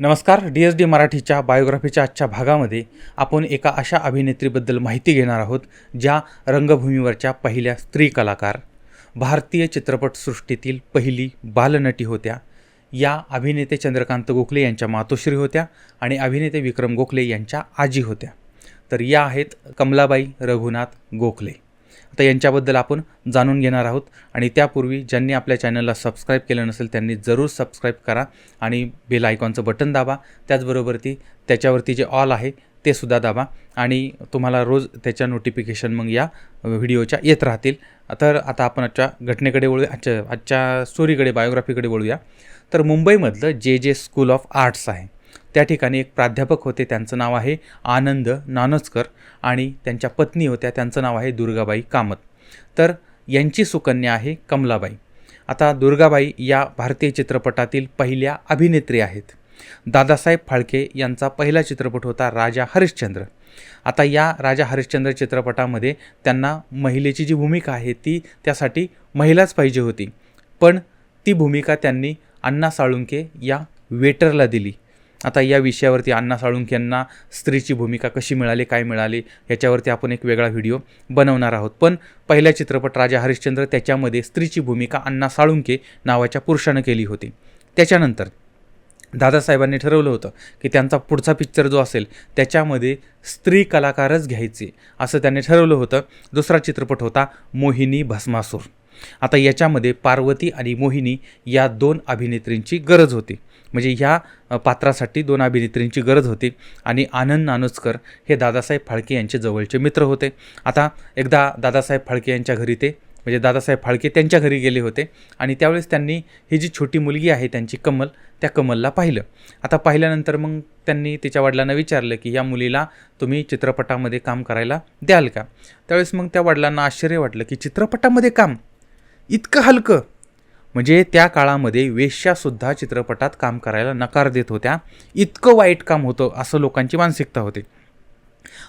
नमस्कार D S D मराठीच्या बायोग्राफीच्या आजच्या भागामध्ये आपण एका अशा अभिनेत्रीबद्दल माहिती घेणार आहोत ज्या रंगभूमीवरच्या पहिल्या स्त्री कलाकार भारतीय चित्रपटसृष्टीतील पहिली बालनटी होत्या. या अभिनेते चंद्रकांत गोखले यांच्या मातोश्री होत्या आणि अभिनेते विक्रम गोखले यांच्या आजी होत्या. तर या आहेत कमलाबाई रघुनाथ गोखले. तर यांच्याबद्दल आपण जाणून घेणार आहोत. आणि त्यापूर्वी ज्यांनी आपल्या चॅनलला सबस्क्राईब केलं नसेल त्यांनी जरूर सबस्क्राईब करा आणि बेल आयकॉनचं बटन दाबा. त्याचबरोबर ती त्याच्यावरती जे ऑल आहे ते सुद्धा दाबा. आणि तुम्हाला रोज त्याच्या नोटिफिकेशन मग या व्हिडिओच्या येत राहतील. तर आता आपण आजच्या घटनेकडे वळूया. आजच्या आजच्या स्टोरीकडे बायोग्राफीकडे वळूया. तर मुंबईमधलं जे जे स्कूल ऑफ आर्ट्स आहे त्या ठिकाणी एक प्राध्यापक होते त्यांचं नाव आहे आनंद नानचकर आणि त्यांच्या पत्नी होत्या त्यांचं नाव आहे दुर्गाबाई कामत. तर यांची सुकन्या आहे कमलाबाई. आता दुर्गाबाई या भारतीय चित्रपटातील पहिल्या अभिनेत्री आहेत. दादासाहेब फाळके यांचा पहिला चित्रपट होता राजा हरिश्चंद्र. आता या राजा हरिश्चंद्र चित्रपटामध्ये त्यांना महिलेची जी भूमिका आहे ती त्यासाठी महिलाच पाहिजे होती. पण ती भूमिका त्यांनी अण्णा साळुंके या वेटरला दिली. आता या विषयावरती अण्णा साळुंखे यांना स्त्रीची भूमिका कशी मिळाली काय मिळाली याच्यावरती आपण एक वेगळा व्हिडिओ बनवणार आहोत. पण पहिला चित्रपट राजा हरिश्चंद्र त्याच्यामध्ये स्त्रीची भूमिका अण्णा साळुंके नावाच्या पुरुषानं केली होती. त्याच्यानंतर दादासाहेबांनी ठरवलं होतं की त्यांचा पुढचा पिक्चर जो असेल त्याच्यामध्ये स्त्री कलाकारच घ्यायचे असं त्यांनी ठरवलं होतं. दुसरा चित्रपट होता मोहिनी भस्मासूर. आता याच्यामध्ये पार्वती आणि मोहिनी या दोन अभिनेत्रींची गरज होती. म्हणजे ह्या पात्रासाठी दोन अभिनेत्रींची गरज होती आणि आनंद नानोचकर हे दादासाहेब फाळके यांचे जवळचे मित्र होते. आता एकदा दादासाहेब फाळके यांच्या घरी ते म्हणजे दादासाहेब फाळके त्यांच्या घरी गेले होते आणि त्यावेळेस त्यांनी ही जी छोटी मुलगी आहे त्यांची कमल त्या कमलला पाहिलं. आता पाहिल्यानंतर मग त्यांनी तिच्या वडिलांना विचारलं की या मुलीला तुम्ही चित्रपटामध्ये काम करायला द्याल का? त्यावेळेस मग त्या वडिलांना आश्चर्य वाटलं की चित्रपटामध्ये काम? इतकं हलकं. म्हणजे त्या काळामध्ये वेश्यासुद्धा चित्रपटात काम करायला नकार देत होत्या. इतकं वाईट काम होतं असं लोकांची मानसिकता होती.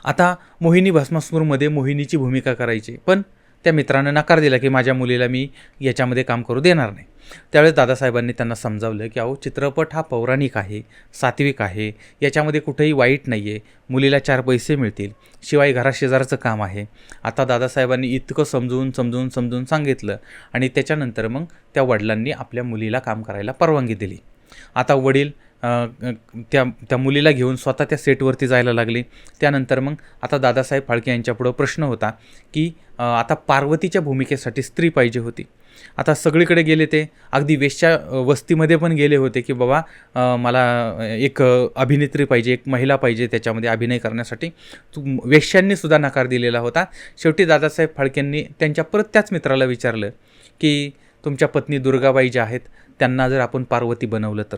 आता मोहिनी भस्मासूरमध्ये मोहिनीची भूमिका करायची. पण त्या मित्रानं नकार दिला की माझ्या मुलीला मी याच्यामध्ये काम करू देणार नाही. त्यावेळेस दादासाहेबांनी त्यांना समजावलं की अहो चित्रपट हा पौराणिक आहे सात्विक आहे याच्यामध्ये कुठेही वाईट नाही आहे मुलीला चार पैसे मिळतील शिवाय घराशेजारचं काम आहे. आता दादासाहेबांनी इतकं समजून समजून समजून सांगितलं आणि त्याच्यानंतर मग त्या वडिलांनी आपल्या मुलीला काम करायला परवानगी दिली. आता वडील त्या त्या मुलीला घेऊन स्वतः त्या सेटवरती जायला लागले. त्यानंतर मग आता दादासाहेब फाळके यांच्यापुढं प्रश्न होता की आता पार्वतीच्या भूमिकेसाठी स्त्री पाहिजे होती. आता सगळीकडे गेले ते. अगदी वेश्या वस्तीमध्ये पण गेले होते की बाबा मला एक अभिनेत्री पाहिजे एक महिला पाहिजे त्याच्यामध्ये अभिनय करण्यासाठी. तू वेश्यांनी सुद्धा नकार दिलेला होता. शेवटी दादासाहेब फाळकेंनी त्यांच्या परत त्याच मित्राला विचारलं की तुमच्या पत्नी दुर्गाबाई ज्या आहेत त्यांना जर आपण पार्वती बनवलं तर?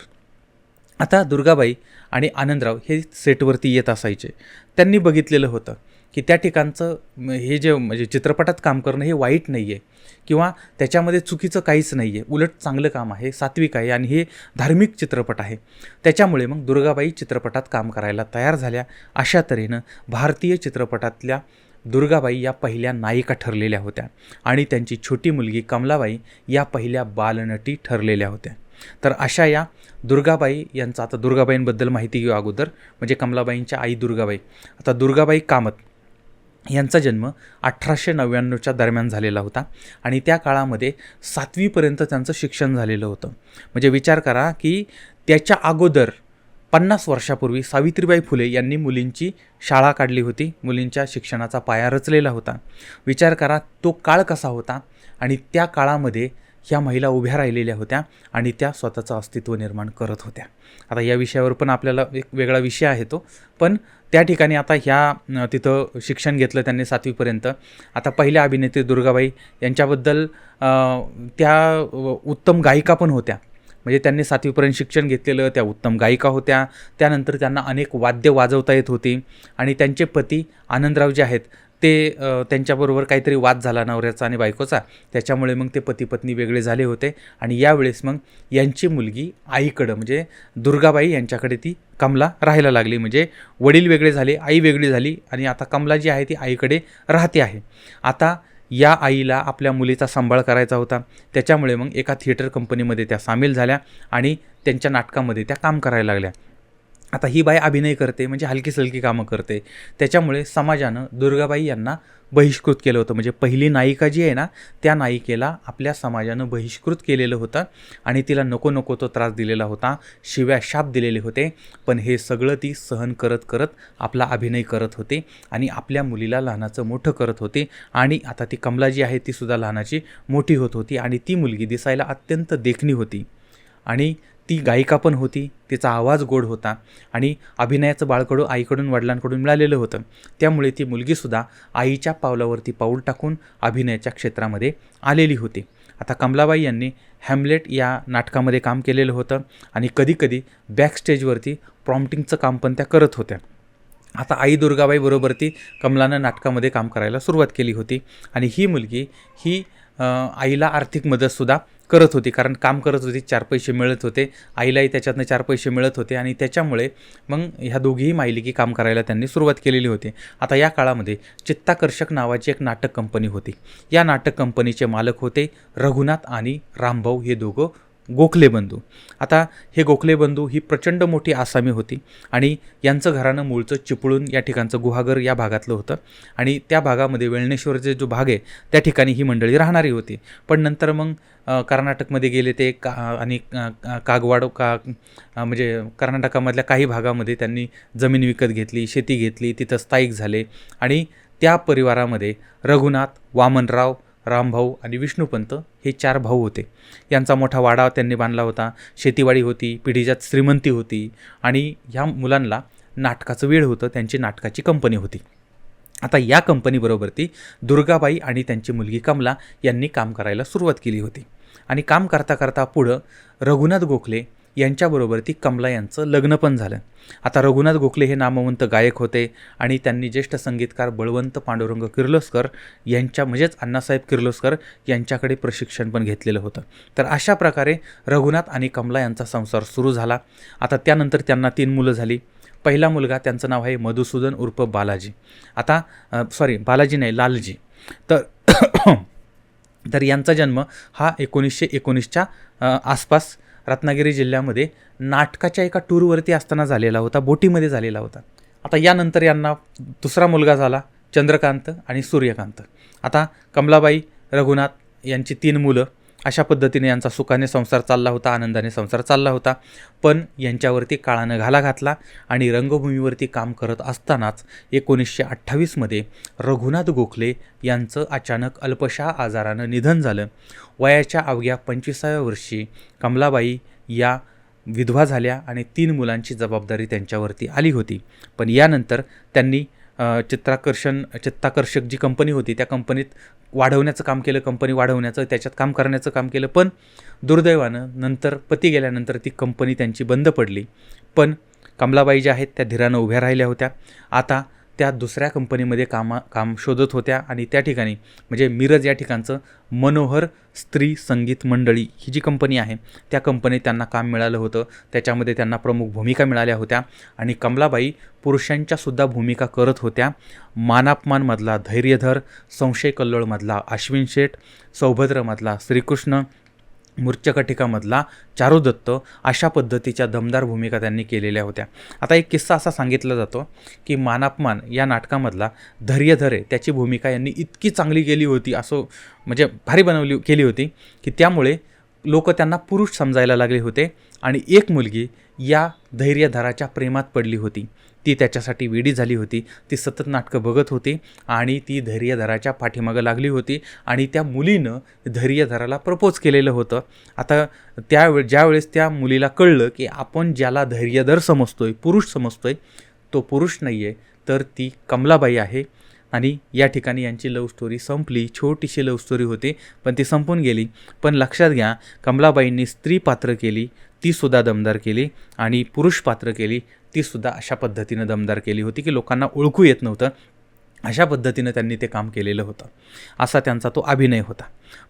आता दुर्गाबाई आणि आनंदराव हे सेटवरती येत असायचे. त्यांनी बघितलेलं होतं की त्या ठिकाणचं हे जे म्हणजे चित्रपटात काम करणं हे वाईट नाही आहे किंवा त्याच्यामध्ये चुकीचं काहीच नाही आहे उलट चांगलं काम आहे सात्विक आहे आणि हे धार्मिक चित्रपट आहे. त्याच्यामुळे मग दुर्गाबाई चित्रपटात काम करायला तयार झाल्या. अशा तऱ्हेनं भारतीय चित्रपटातल्या दुर्गाबाई या पहिल्या नायिका ठरलेल्या होत्या आणि त्यांची छोटी मुलगी कमलाबाई या पहिल्या बालनटी ठरलेल्या होत्या. तर अशा या दुर्गाबाई यांचा. आता दुर्गाबाईंबद्दल माहिती घेऊ अगोदर. म्हणजे कमलाबाईंच्या आई दुर्गाबाई. आता दुर्गाबाई कामत यांचा जन्म अठराशे नव्याण्णवच्या दरम्यान झालेला होता. आणि त्या काळामध्ये सातवीपर्यंत त्यांचं शिक्षण झालेलं होतं. म्हणजे विचार करा की त्याच्या अगोदर पन्नास वर्षापूर्वी सावित्रीबाई फुले यांनी मुलींची शाळा काढली होती. मुलींच्या शिक्षणाचा पाया रचलेला होता. विचार करा तो काळ कसा होता? आणि त्या काळामध्ये ह्या महिला उभ्या राहिलेल्या होत्या आणि त्या स्वतःचं अस्तित्व निर्माण करत होत्या. आता या विषयावर पण आपल्याला एक वेगळा विषय आहे तो. पण त्या ठिकाणी आता ह्या तिथं शिक्षण घेतलं त्यांनी सातवीपर्यंत. आता पहिल्या अभिनेत्री दुर्गाबाई यांच्याबद्दल त्या उत्तम गायिका पण होत्या. म्हणजे त्यांनी सातवीपर्यंत शिक्षण घेतलेलं त्या उत्तम गायिका होत्या. त्यानंतर त्यांना अनेक वाद्य वाजवता येत होती. आणि त्यांचे पती आनंदराव जे आहेत ते त्यांच्याबरोबर काहीतरी वाद झाला नवऱ्याचा आणि बायकोचा. त्याच्यामुळे मग ते पती पत्नी वेगळे झाले होते. आणि यावेळेस मग यांची मुलगी आईकडं म्हणजे दुर्गाबाई यांच्याकडे ती कमला राहायला लागली. म्हणजे वडील वेगळे झाले आई वेगळी झाली आणि आता कमला जी आहे ती आईकडे राहते आहे. आता या आईला आपल्या मुलीचा सांभाळ करायचा होता. त्याच्यामुळे मग एका थिएटर कंपनीमध्ये त्या सामील झाल्या आणि त्यांच्या नाटकामध्ये त्या काम करायला लागल्या. आता ही बाई अभिनय करते म्हणजे हलकी सलकी कामं करते. त्याच्यामुळे समाजानं दुर्गाबाई यांना बहिष्कृत केलं होतं. म्हणजे पहिली नायिका जी आहे ना त्या नायिकेला आपल्या समाजानं बहिष्कृत केलेलं होतं आणि तिला नको नको तो त्रास दिलेला होता. शिव्या शाप दिलेले होते. पण हे सगळं ती सहन करत करत आपला अभिनय करत होते आणि आपल्या मुलीला लहानाचं मोठं करत होते. आणि आता ती कमला जी आहे तीसुद्धा लहानाची मोठी होत होती आणि ती मुलगी दिसायला अत्यंत देखणी होती. आणि ती गायिका पण होती तिचा आवाज गोड होता आणि अभिनयाचं बाळकडू आईकडून वडिलांकडून मिळालेलं होतं. त्यामुळे ती मुलगीसुद्धा आईच्या पावलावरती पाऊल टाकून अभिनयाच्या क्षेत्रामध्ये आलेली होती. आता कमलाबाई यांनी हॅमलेट या नाटकामध्ये काम केलेलं होतं आणि कधीकधी बॅकस्टेजवरती प्रॉम्प्टिंगचं काम पण त्या करत होत्या. आता आई दुर्गाबाई बरोबर ती कमलानं नाटकामध्ये काम करायला सुरुवात केली होती आणि ही मुलगी ही आईला आर्थिक मदतसुद्धा करत होती. कारण काम करत होती चार पैसे मिळत होते. आईलाही त्याच्यातनं चार पैसे मिळत होते आणि त्याच्यामुळे मग ह्या दोघीही माहिलिकी काम करायला त्यांनी सुरुवात केलेली होती. आता या काळामध्ये चित्ताकर्षक नावाची एक नाटक कंपनी होती. या नाटक कंपनीचे मालक होते रघुनाथ आणि रामभाऊ हे दोघं. गोखले बंधू. आता हे गोखले बंधू ही प्रचंड मोठी आसामी होती आणि यांचं घरानं मूळचं चिपळूण या ठिकाणचं गुहागर या भागातलं होतं. आणि त्या भागामध्ये वेळणेश्वरचे जो भाग आहे त्या ठिकाणी ही मंडळी राहणारी होती. पण नंतर मग कर्नाटकमध्ये गेले ते का आणि कागवाड का म्हणजे कर्नाटकामधल्या काही भागामध्ये त्यांनी जमीन विकत घेतली शेती घेतली तिथं स्थायिक झाले. आणि त्या परिवारामध्ये रघुनाथ वामनराव रामभाऊ आणि विष्णुपंत हे चार भाऊ होते. यांचा मोठा वाडा त्यांनी बांधला होता. शेतीवाडी होती पिढीजात श्रीमंती होती आणि ह्या मुलांना नाटकाचं वेळ होतं त्यांची नाटकाची कंपनी होती. आता या कंपनीबरोबर ती दुर्गाबाई आणि त्यांची मुलगी कमला यांनी काम करायला सुरुवात केली होती. आणि काम करता करता पुढं रघुनाथ गोखले यांच्याबरोबर ती कमला यांचं लग्न पण झालं. आता रघुनाथ गोखले हे नामवंत गायक होते आणि त्यांनी ज्येष्ठ संगीतकार बळवंत पांडुरंग किर्लोस्कर यांच्या म्हणजेच अण्णासाहेब किर्लोस्कर यांच्याकडे प्रशिक्षण पण घेतलेलं होतं. तर अशा प्रकारे रघुनाथ आणि कमला यांचा संसार सुरू झाला. आता त्यानंतर त्यांना तीन मुलं झाली. पहिला मुलगा त्यांचं नाव आहे मधुसूदन उर्फ बालाजी. आता सॉरी बालाजी नाही लालजी. तर तर यांचा जन्म हा एकोणीसशे एकोणीसच्या आसपास रत्नागिरी जिल्ह्यामध्ये नाटकाच्या एका टूरवरती असताना झालेला होता बोटीमध्ये झालेला होता. आता यानंतर यांना दुसरा मुलगा झाला चंद्रकांत आणि सूर्यकांत. आता कमलाबाई रघुनाथ यांची तीन मुलं अशा पद्धतीने यांचा सुखाने संसार चालला होता आनंदाने संसार चालला होता. पण यांच्यावरती काळानं घाला घातला आणि रंगभूमीवरती काम करत असतानाच एकोणीसशे अठ्ठावीसमध्ये रघुनाथ गोखले यांचं अचानक अल्पशा आजारानं निधन झालं. वयाच्या अवघ्या पंचवीसाव्या वर्षी कमलाबाई या विधवा झाल्या आणि तीन मुलांची जबाबदारी त्यांच्यावरती आली होती. पण यानंतर त्यांनी चित्राकर्षण चित्ताकर्षक जी कंपनी होती त्या कंपनीत वाढवण्याचं काम केलं कंपनी वाढवण्याचं त्याच्यात काम करण्याचं काम केलं. पण दुर्दैवानं नंतर पती गेल्यानंतर ती कंपनी त्यांची बंद पडली. पण कमलाबाई ज्या आहेत त्या धीरानं उभ्या राहिल्या होत्या. आता त्या दुसऱ्या कंपनीमध्ये कामा काम शोधत होत्या आणि त्या ठिकाणी म्हणजे मिरज या ठिकाणचं मनोहर स्त्री संगीत मंडळी ही जी कंपनी आहे त्या कंपनीत त्यांना काम मिळालं होतं. त्याच्यामध्ये त्यांना प्रमुख भूमिका मिळाल्या होत्या आणि कमलाबाई पुरुषांच्यासुद्धा भूमिका करत होत्या. मानापमानमधला धैर्यधर संशय कल्लोळमधला अश्विन शेठ सौभद्रमधला श्रीकृष्ण मूर्चकटिकामधला चारुदत्त अशा पद्धतीच्या दमदार भूमिका त्यांनी केलेल्या होत्या. आता एक किस्सा असा सांगितला जातो की मानापमान या नाटकामधला धैर्यधरे त्याची भूमिका यांनी इतकी चांगली केली होती असो म्हणजे भारी बनवली केली होती की त्यामुळे लोक त्यांना पुरुष समजायला लागले होते आणि एक मुलगी या धैर्यधराच्या प्रेमात पडली होती. ती त्याच्यासाठी वेडी झाली होती. ती सतत नाटकं बघत होती आणि ती धैर्यधराच्या पाठीमागं लागली होती आणि त्या मुलीनं धैर्यधराला प्रपोज केलेलं होतं. आता त्यावेळे ज्यावेळेस त्या मुलीला कळलं की आपण ज्याला धैर्यधर समजतोय पुरुष समजतोय तो पुरुष नाही आहे तर ती कमलाबाई आहे. आणि या ठिकाणी यांची लव्ह स्टोरी संपली. छोटीशी लव्ह स्टोरी होती पण ती संपून गेली. पण लक्षात घ्या कमलाबाईंनी स्त्री पात्र केली तीसुद्धा दमदार केली आणि पुरुष पात्र केली तीसुद्धा अशा पद्धतीनं दमदार केली होती की लोकांना ओळखू येत नव्हतं. अशा पद्धतीनं त्यांनी ते काम केलेलं होतं. असा त्यांचा तो अभिनय होता.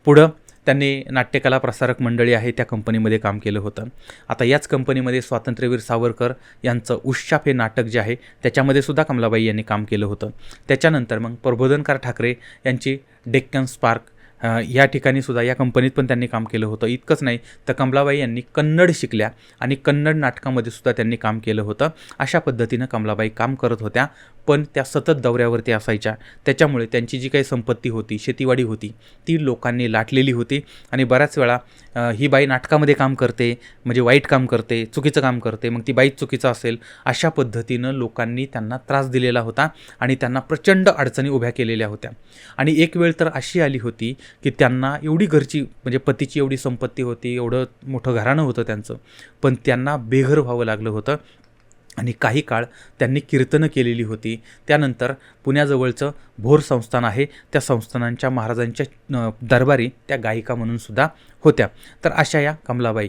पुढं त्यांनी नाट्यकला प्रसारक मंडळी आहे त्या कंपनीमध्ये काम केलं होतं. आता याच कंपनीमध्ये स्वातंत्र्यवीर सावरकर यांचं उश्चाप हे नाटक जे आहे त्याच्यामध्ये सुद्धा कमलाबाई यांनी काम केलं होतं. त्याच्यानंतर मग प्रबोधनकार ठाकरे यांची डेक्कन स्पार्क या ठिकाणी सुद्धा या कंपनीत पण त्यांनी काम केलं होतं. इतकंच नाही तर कमलाबाई यांनी कन्नड शिकल्या आणि कन्नड नाटकामध्ये सुद्धा त्यांनी काम केलं होतं. अशा पद्धतीनं कमलाबाई काम करत होत्या पण त्या सतत दौऱ्यावरती असायच्या. त्याच्यामुळे त्यांची जी काही संपत्ती होती शेतीवाडी होती ती लोकांनी लाटलेली होती आणि बऱ्याच वेळा ही बाई नाटकामध्ये काम करते म्हणजे वाईट काम करते चुकीचं काम करते मग ती बाई चुकीचं असेल अशा पद्धतीनं लोकांनी त्यांना त्रास दिलेला होता आणि त्यांना प्रचंड अडचणी उभ्या केलेल्या होत्या. आणि एक वेळ तर अशी आली होती की त्यांना एवढी घरची म्हणजे पतीची एवढी संपत्ती होती एवढं मोठं घराणं होतं त्यांचं पण त्यांना बेघर व्हावं लागलं होतं. आणि काही काळ त्यांनी कीर्तनं केलेली होती. त्यानंतर पुण्याजवळचं भोर संस्थान आहे. त्या संस्थानांच्या महाराजांच्या दरबारी त्या गायिका म्हणून सुद्धा होत्या. तर अशा या कमलाबाई.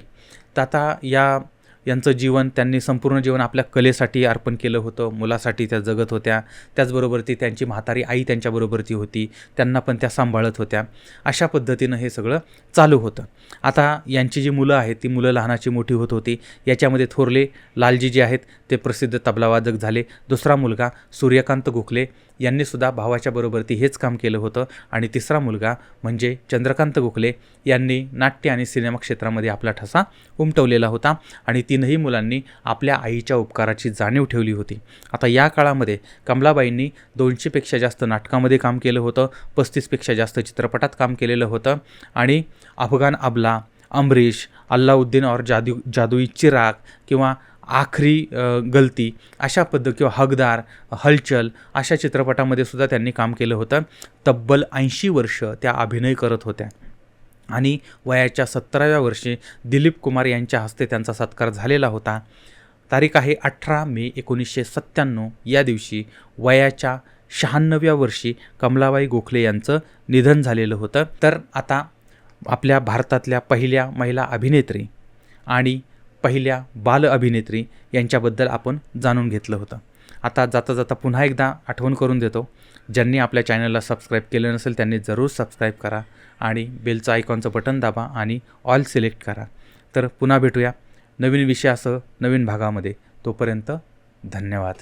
तर आता या यांचं जीवन त्यांनी संपूर्ण जीवन आपल्या कलेसाठी अर्पण केलं होतं मुलासाठी त्या जगत होत्या. त्याचबरोबर ती त्यांची म्हातारी आई त्यांच्याबरोबर ती होती. त्यांना पण त्या सांभाळत होत्या. अशा पद्धतीनं हे सगळं चालू होतं. आता यांची जी मुलं आहेत ती मुलं लहानाची मोठी होत होती. याच्यामध्ये थोरले लालजी जे आहेत. ते प्रसिद्ध तबलावादक झाले. दुसरा मुलगा सूर्यकांत गोखले. यांनीसुद्धा भावाच्या बरोबरती हेच काम केलं होतं. आणि तिसरा मुलगा म्हणजे चंद्रकांत गोखले यांनी नाट्य आणि सिनेमा क्षेत्रामध्ये आपला ठसा उमटवलेला होता. आणि तीनही मुलांनी आपल्या आईच्या उपकाराची जाणीव ठेवली होती. आता या काळामध्ये कमलाबाईंनी दोनशेपेक्षा जास्त नाटकामध्ये काम केलं होतं. पस्तीसपेक्षा जास्त चित्रपटात काम केलेलं होतं. आणि अफगाण अबला अमरीश अल्लाउद्दीन और जादू जादुई चिराग किंवा आखरी गलती अशा पद्धत किंवा हकदार हलचल अशा चित्रपटामध्ये सुद्धा त्यांनी काम केलं होतं. तब्बल ऐंशी वर्ष त्या अभिनय करत होत्या. आणि वयाच्या सत्तराव्या वर्षी दिलीप कुमार यांच्या हस्ते त्यांचा सत्कार झालेला होता. तारीख आहे अठरा मे एकोणीसशे सत्त्याण्णव. या दिवशी वयाच्या शहाण्णव्या वर्षी कमलाबाई गोखले यांचं निधन झालेलं होतं. तर आता आपल्या भारतातल्या पहिल्या महिला अभिनेत्री आणि पहिल्या बाल अभिनेत्री यांच्याबद्दल आपण जाणून घेतलं होतं. आता जाता जाता पुन्हा एकदा आठवण करून देतो. ज्यांनी आपल्या चॅनलला सबस्क्राईब केलं नसेल त्यांनी जरूर सबस्क्राईब करा आणि बेलचं आयकॉनचं बटन दाबा आणि ऑल सिलेक्ट करा. तर पुन्हा भेटूया नवीन विषयासह नवीन भागामध्ये. तोपर्यंत धन्यवाद.